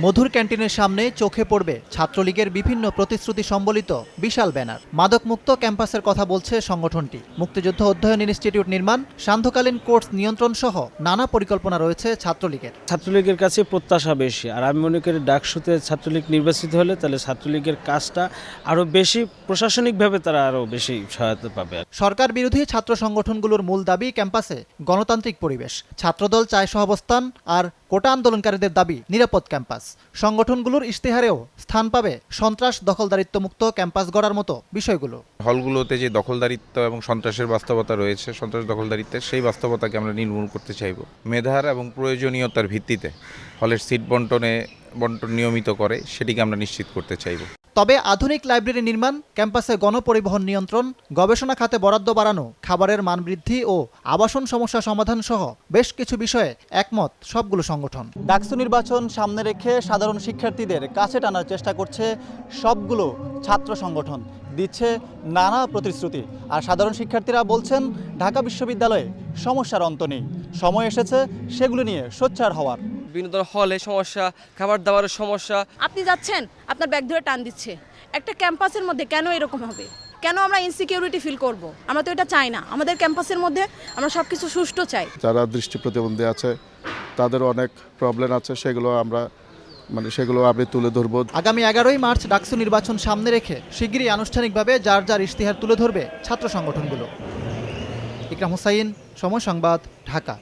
মধুর ক্যান্টিনের সামনে চোখে পড়বে ছাত্রলীগের বিভিন্ন প্রতিশ্রুতি সম্বলিত বিশাল ব্যানার। মাদকমুক্ত ক্যাম্পাসের কথা বলছে সংগঠনটি। মুক্তিযুদ্ধ অধ্যয়ন ইনস্টিটিউট নির্মাণ সান্ধ্যকালীন কোর্স নিয়ন্ত্রণ সহ নানা পরিকল্পনা রয়েছে ছাত্রলীগের। ছাত্রলীগের কাছে প্রত্যাশা বেশি আর আমি মনে করি ডাকসুতে ছাত্রলীগ নির্বাচিত হলে তাহলে ছাত্রলীগের কাজটা আরও বেশি প্রশাসনিকভাবে তারা আরও বেশি সহায়তা পাবে। সরকার বিরোধী ছাত্র সংগঠনগুলোর মূল দাবি ক্যাম্পাসে গণতান্ত্রিক পরিবেশ। ছাত্রদল চায় সহাবস্থান আর কোটা আন্দোলনকারীদের দাবি, নিরাপদ ক্যাম্পাস। সংগঠনগুলোর ইশতেহারেও স্থান পাবে সন্ত্রাস দখলদারিত্ব মুক্ত ক্যাম্পাস গড়ার মতো বিষয়গুলো। হলগুলোতে যে দখলদারিত্ব এবং সন্ত্রাসের বাস্তবতা রয়েছে, সন্ত্রাস দখলদারিত্বের সেই বাস্তবতাকে আমরা নির্মূল করতে চাইব। মেধার এবং প্রয়োজনীয়তার ভিত্তিতে হলের সিট বন্টনে বন্টন নিয়মিত করে, সেটিকে আমরা নিশ্চিত করতে চাইব। তবে আধুনিক লাইব্রেরি নির্মাণ ক্যাম্পাসে গণপরিবহন নিয়ন্ত্রণ, গবেষণা খাতে বরাদ্দ বাড়ানো, খাবারের মান বৃদ্ধি ও আবাসন সমস্যা সমাধান সহ বেশ কিছু বিষয়ে একমত সবগুলো সংগঠন। ডাকসু নির্বাচন সামনে রেখে সাধারণ শিক্ষার্থীদের কাছে টানার চেষ্টা করছে সবগুলো ছাত্র সংগঠন। দিচ্ছে নানা প্রতিশ্রুতি আর সাধারণ শিক্ষার্থীরা বলছেন, ঢাকা বিশ্ববিদ্যালয়ে সমস্যার অন্ত নেই। সময় এসেছে সেগুলো নিয়ে সোচ্চার হওয়ার। বিনোদন হলে সমস্যা খাবার দাবারের সমস্যা। আপনি যাচ্ছেন আপনার ব্যাগ ধরে টান দিচ্ছে। একটা ক্যাম্পাসের মধ্যে কেন এরকম হবে? কেন আমরা ইনসিকিউরিটি ফিল করব? আমরা তো এটা চাই না। আমাদের ক্যাম্পাসের মধ্যে আমরা সব কিছু সুষ্ঠু চাই। যারা দৃষ্টি প্রতিবন্ধী আছে তাদের অনেক প্রবলেম আছে সেগুলো আমরা মানে সেগুলো আমি তুলে ধরবো। আগামী এগারোই মার্চ ডাকসু নির্বাচন সামনে রেখে শিগগিরই আনুষ্ঠানিকভাবে যার যার ইশতেহার তুলে ধরবে ছাত্র সংগঠনগুলো। ইকরাম হুসাইন সময় সংবাদ ঢাকা।